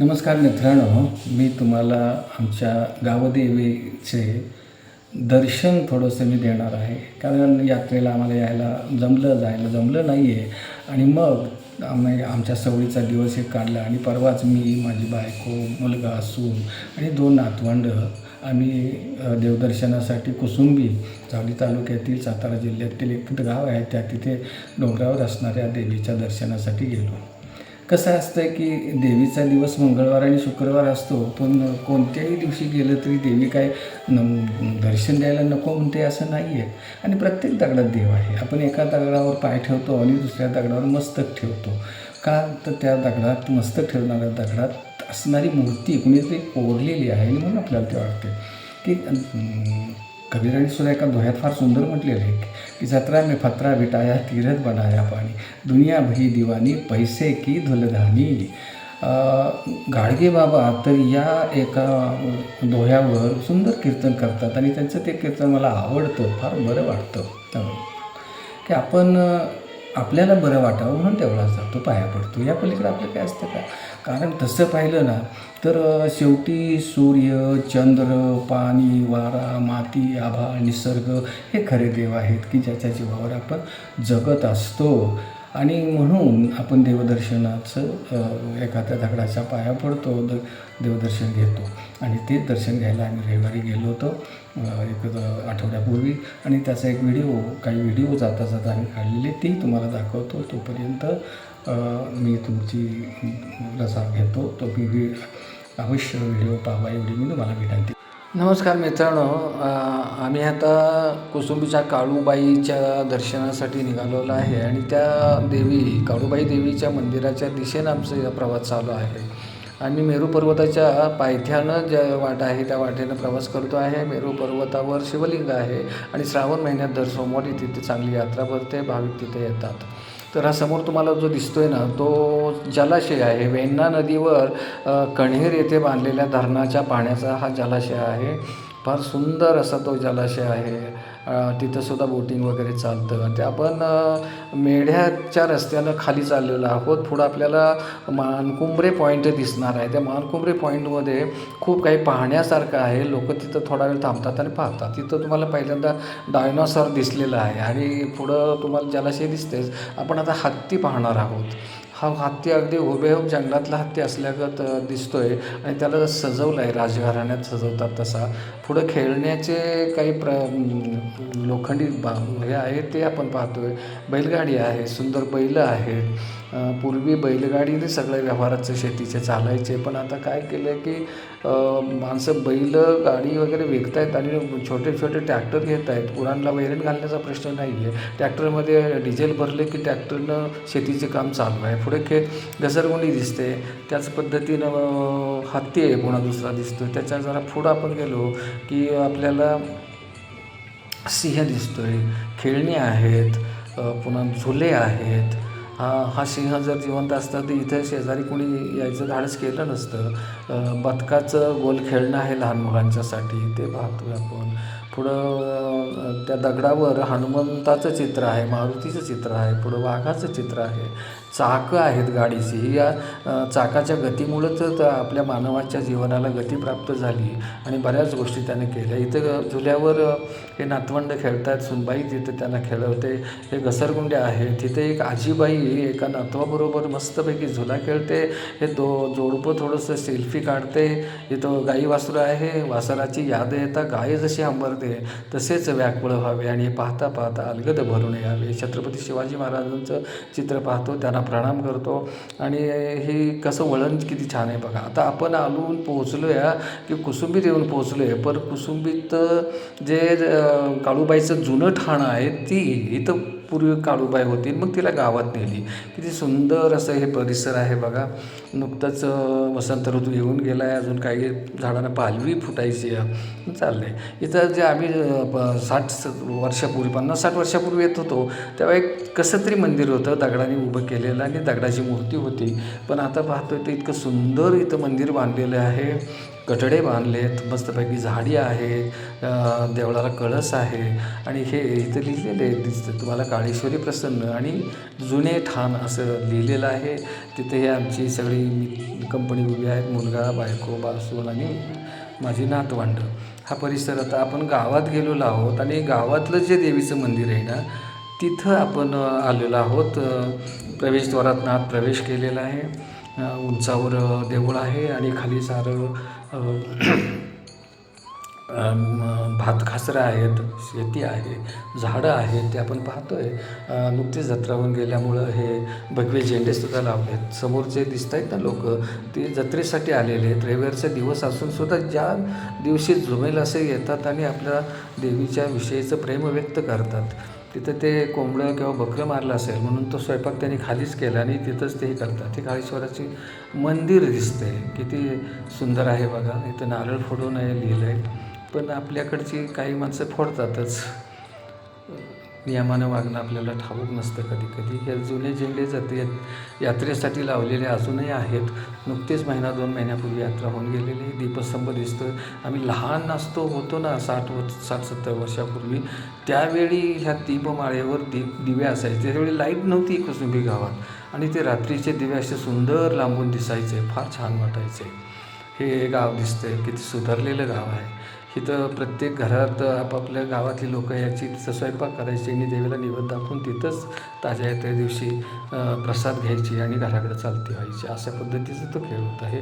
नमस्कार मित्रांनो मी तुम्हाला आमच्या गावदेवीचे दर्शन थोडंसं मी देणार आहे. कारण यात्रेला आम्हाला यायला जमलं जायला जमलं नाही आहे आणि मग आम्ही आमच्या सवळीचा दिवस एक काढला आणि परवाच मी माझी बायको मुलगा असून आणि दोन नातवंड आम्ही देवदर्शनासाठी कुसुंबी जावली तालुक्यातील सातारा जिल्ह्यातील एक गाव आहे. त्या तिथे डोंगरावर असणाऱ्या देवीच्या दर्शनासाठी गेलो. कसं असतं की देवीचा दिवस मंगळवार आणि शुक्रवार असतो पण कोणत्याही दिवशी गेलं तरी देवी काय न दर्शन द्यायला नको म्हणते असं नाही आहे आणि प्रत्येक दगडात देव आहे. आपण एका दगडावर पाय ठेवतो आणि दुसऱ्या दगडावर मस्तक ठेवतो. का तर त्या दगडात मस्तक ठेवणाऱ्या दगडात असणारी मूर्ती कुणीतरी कोरलेली आहे आणि म्हणून आपल्याला ते वाटते. की कबीराने सुद्धा एका दोह्यात फार सुंदर म्हटलेलं आहे की जत्रा में फत्रा बिटाया तीरथ बनाया पाणी दुनिया भई दिवानी पैसे की धुलधानी। गाडगे बाबा तर या एका दोह्यावर सुंदर कीर्तन करतात आणि त्यांचं ते कीर्तन मला आवडतं फार बरं वाटतं. की आपण आपल्याला बरं वाटावं म्हणून तेवढाच जातो पाया पडतो. या पलीकडे आपलं काय असतं का? कारण तसं पाहिलं ना तर शेवटी सूर्य चंद्र पाणी वारा माती आभाळ निसर्ग हे खरे देव आहेत की ज्याच्या जीवावर आपण जगत असतो. आणि म्हणून आपण देवदर्शनाचं एखाद्या दगडाच्या पाया पडतो द देवदर्शन घेतो. आणि ते दर्शन घ्यायला आम्ही रविवारी गेलो होतो एक आठवड्यापूर्वी. आणि त्याचा एक व्हिडिओ काही व्हिडिओ जाता जाता आम्ही काढलेले ते तुम्हाला दाखवतो तोपर्यंत मी तुमची रजा घेतो. तो मी अवश्य व्हिडिओ पाहावा एवढी मी तुम्हाला विनंती नमस्कार मित्रांनो आम्ही आता कुसुंबीच्या काळूबाईच्या दर्शनासाठी निघालेलो आहे आणि त्या देवी काळूबाई देवीच्या मंदिराच्या दिशेनं आमचा प्रवास चालू आहे. आणि मेरू पर्वताच्या पायथ्यानं ज्या वाट आहे त्या वाटेनं प्रवास करतो आहे. मेरू पर्वतावर शिवलिंग आहे आणि श्रावण महिन्यात दर सोमवारी तिथे चांगली यात्रा भरते भाविक तिथे येतात. तर हा समोर तुम्हाला जो दिसतोय ना तो जलाशय आहे. वेण्णा नदीवर कण्हेर येथे बांधलेल्या धरणाच्या पाण्याचा हा जलाशय आहे. फार सुंदर असा तो जलाशय आहे. तिथंसुद्धा बोटिंग वगैरे चालतं. ते आपण मेढ्याच्या रस्त्यानं खाली चाललेलो आहोत. पुढं आपल्याला मानकुंबरे पॉईंट दिसणार आहे. त्या मानकुंबरे पॉईंटमध्ये खूप काही पाहण्यासारखं आहे. लोक तिथं थोडा वेळ थांबतात आणि पाहतात. तिथं तुम्हाला पहिल्यांदा डायनॉसॉर दिसलेला आहे. आणि पुढं तुम्हाला जलाशय दिसतेच आपण आता हत्ती पाहणार आहोत. हा हत्ती अगदी हुबेहूब जंगलातला हत्ती असल्यागत दिसतो दिसतोय आणि त्याला सजवलं आहे राजघराण्यात सजवतात तसा. पुढं खेळण्याचे काही प्र लोखंडी बा हे आहे ते आपण पाहतोय. बैलगाडी आहे सुंदर बैलं आहेत. पूर्वी बैलगाडीने सगळ्या व्यवहाराचे शेतीचे चालायचे पण आता काय केलं की माणसं बैल गाडी वगैरे विकत आहेत आणि छोटे छोटे टॅक्टर घेत आहेत गुरांना वैरण घालण्याचा प्रश्न नाही आहे टॅक्टरमध्ये डिझेल भरले की टॅक्टरनं शेतीचे काम चालू आहे. पुढे खे घसरगुंडी दिसते. त्याच पद्धतीनं हत्ती आहे पुन्हा दुसरा दिसतो त्याच्या जरा पुढं आपण गेलो की आपल्याला सिंह दिसतोय. खेळणी आहेत पुन्हा झुले आहेत. हा हा सिंह जर जिवंत असता तर इथं शेजारी कोणी यायचं धाडस केलं नसतं. बदकाचं गोल खेळणं आहे लहान मुलांच्यासाठी ते पाहतोय आपण. पुढं त्या दगडावर हनुमंताचं चित्र आहे मारुतीचं चित्र आहे पुढं वाघाचं चित्र आहे. चाकं आहेत गाडीची. ही या चाकाच्या गतीमुळंच तर आपल्या मानवाच्या जीवनाला गती प्राप्त झाली आणि बऱ्याच गोष्टी त्याने केल्या. इथं झुल्यावर हे नातवंड खेळतात सुनबाई तिथे त्यांना खेळवते हे घसरगुंड्या आहेत तिथे एक आजीबाई एका नातवाबरोबर मस्तपैकी झुला खेळते हे दो जोडपं थोडंसं सेल्फी काढते इथं गाई वासरं आहे वासराची याद येता गाय जशी अंबरते तसेच व्याकुळ व्हावे आणि पाहता पाहता अलगद भरून यावे. छत्रपती शिवाजी महाराजांचं चित्र पाहतो त्यांना प्रणाम करतो आणि हे कसं वळण किती छान आहे बघा. आता आपण आलून पोहोचलो या की कुसुंबीत येऊन पोहोचलो आहे पर कुसुंबीत जे काळूबाईचं जुनं ठाणं आहे ती इथं पूर्वी काळूबाई होती मग तिला गावात नेली. किती सुंदर असं हे परिसर आहे बघा. नुकतंच वसंत ऋतू येऊन गेला आहे अजून काही झाडांना पालवी फुटायची आहे. चाललं आहे इथं जे आम्ही प- साठ स- वर्षापूर्वी पन्नास साठ वर्षापूर्वी येत होतो तेव्हा एक कसं तरी मंदिर होतं दगडाने उभं केलेलं आणि दगडाची मूर्ती होती. पण आता पाहतोय ते इतकं सुंदर इथं मंदिर बांधलेलं आहे. कठडे बांधलेत मस्तपैकी झाडी आहे देवळाला कळस आहे आणि हे इथं लिहिलेले दिसतं. तुम्हाला काळेश्वरी प्रसन्न आणि जुने ठाण असं लिहिलेलं आहे. तिथे हे आमची सगळी कंपनी उभी आहेत मुलगा बायको बासून आणि माझी नातवंड. हा परिसर आता आपण गावात गेलेलो आहोत आणि गावातलं जे देवीचं मंदिर आहे ना तिथं आपण आलेलो आहोत. प्रवेशद्वारात नात प्रवेश केलेला आहे. उंचावर देऊळ आहे आणि खाली सारं भात खासरं भातखासरं आहेत शेती आहे झाडं आहेत ते आपण पाहतोय. नुकतीच जत्रा गेल्यामुळं हे भगवे झेंडेसुद्धा लावले आहेत समोरचे दिसत आहेत ना लोक ते जत्रेसाठी आलेले आहेत. रविवारचा दिवस असून सुद्धा ज्या दिवशी जुमेल असे येतात आणि आपल्या देवीच्या विषयीचं प्रेम व्यक्त करतात. तिथं ते कोंबडं किंवा बकरं मारलं असेल म्हणून तो स्वयंपाक त्यांनी खालीच केला आणि तिथंच ते करतात. ते काळेश्वराची मंदिर दिसते किती सुंदर आहे बघा. इथं नारळ फोडून आहे लिहिलं आहे पण आपल्याकडची काही माणसं फोडतातच. नियमानं वागणं आपल्याला ठाऊक नसतं कधी कधी हे जुने झेंडे जत्रे यात्रेसाठी लावलेले अजूनही आहेत. नुकतेच महिना दोन महिन्यापूर्वी यात्रा होऊन गेलेली दीपस्तंभ दिसतो आम्ही लहान असतो होतो ना साठ व साठ सत्तर वर्षापूर्वी. त्यावेळी ह्या दीपमाळेवर दीप दिवे असायचे. त्यावेळी लाइट नव्हती कुसुंबी गावात. आणि ते रात्रीचे दिवे असे सुंदर लांबून दिसायचे. फार छान वाटायचे. हे गाव दिसतंय. किती सुधारलेलं गाव आहे. तिथं प्रत्येक घरात आपापल्या गावातली लोक याची तिथं स्वयंपाक करायची आणि देवीला निवेद दाखवून तिथंच ताज्या त्या दिवशी प्रसाद घ्यायची आणि घराकडे चालती व्हायची. अशा पद्धतीचा तो खेळ होता. हे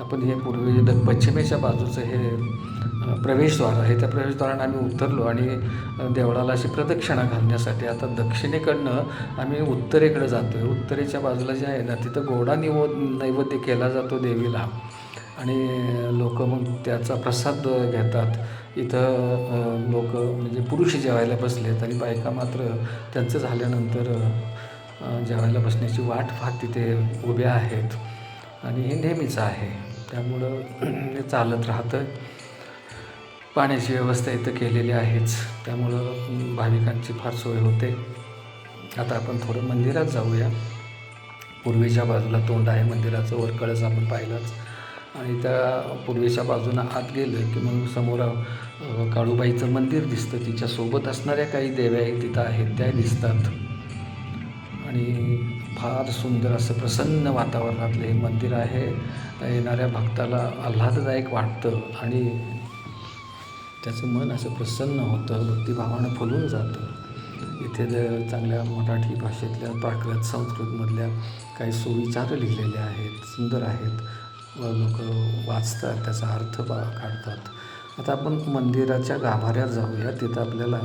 आपण हे पूर्वी द पश्चिमेच्या बाजूचं हे प्रवेशद्वार आहे. त्या प्रवेशद्वारानं आम्ही उतरलो आणि देवळाला अशी प्रदक्षिणा घालण्यासाठी आता दक्षिणेकडनं आम्ही उत्तरेकडे जातो आहे उत्तरेच्या बाजूला जे आहे ना तिथं गोडा निवो नैवेद्य केला जातो देवीला. आणि लोक मग त्याचा प्रसाद घेतात. इथं लोक म्हणजे पुरुष जेवायला बसलेत आणि बायका मात्र त्यांचं झाल्यानंतर जेवायला बसण्याची वाट फार तिथे उभ्या आहेत. आणि हे नेहमीच आहे. त्यामुळं हे चालत राहतं. पाण्याची व्यवस्था इथं केलेली आहेच. त्यामुळं भाविकांची फार सोय होते. आता आपण थोडं मंदिरात जाऊया. पूर्वेच्या बाजूला तोंड आहे. मंदिराचं वरकळच आपण पाहिलंच. आणि त्या पूर्वेच्या बाजूनं आत गेलं की मग समोर काळूबाईचं मंदिर दिसतं. तिच्यासोबत असणाऱ्या काही देव्याही तिथं आहेत त्या दिसतात. आणि फार सुंदर असं प्रसन्न वातावरणातलं हे मंदिर आहे. येणाऱ्या भक्ताला आल्हाददायक वाटतं आणि त्याचं मन असं प्रसन्न होतं. भक्तिभावानं फुलून जातं. इथे ज- चांगल्या मराठी भाषेतल्या प्राकृत संस्कृतमधल्या काही सुविचार लिहिलेले आहेत सुंदर आहेत. लोक वाचतात त्याचा अर्थ बा काढतात. आता आपण मंदिराच्या गाभाऱ्यात जाऊया. तिथं आपल्याला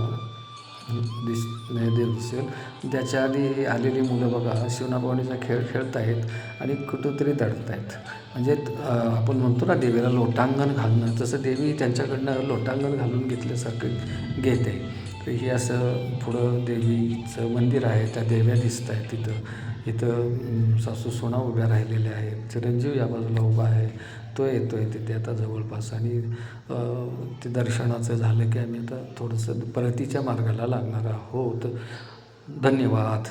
दिस देव दिसेल. त्याच्या आधी आलेली मुलं बघा शिवनाभवानीचा खेळ खेळत आहेत आणि कुठंतरी दडत आहेत म्हणजे आपण म्हणतो ना देवीला लोटांगण घालणं. तसं देवी त्यांच्याकडनं लोटांगण घालून घेतल्यासारखं घेते. आहे हे असं पुढं देवीचं मंदिर आहे त्या देव्या दिसत आहेत तिथं. इथं सासू सोना उभ्या राहिलेल्या आहेत. चिरंजीव या बाजूला उभा आहे. तो येतो आहे तिथे आता जवळपास आणि ते दर्शनाचं झालं की आम्ही आता थोडंसं परतीच्या मार्गाला लागणार आहोत. धन्यवाद.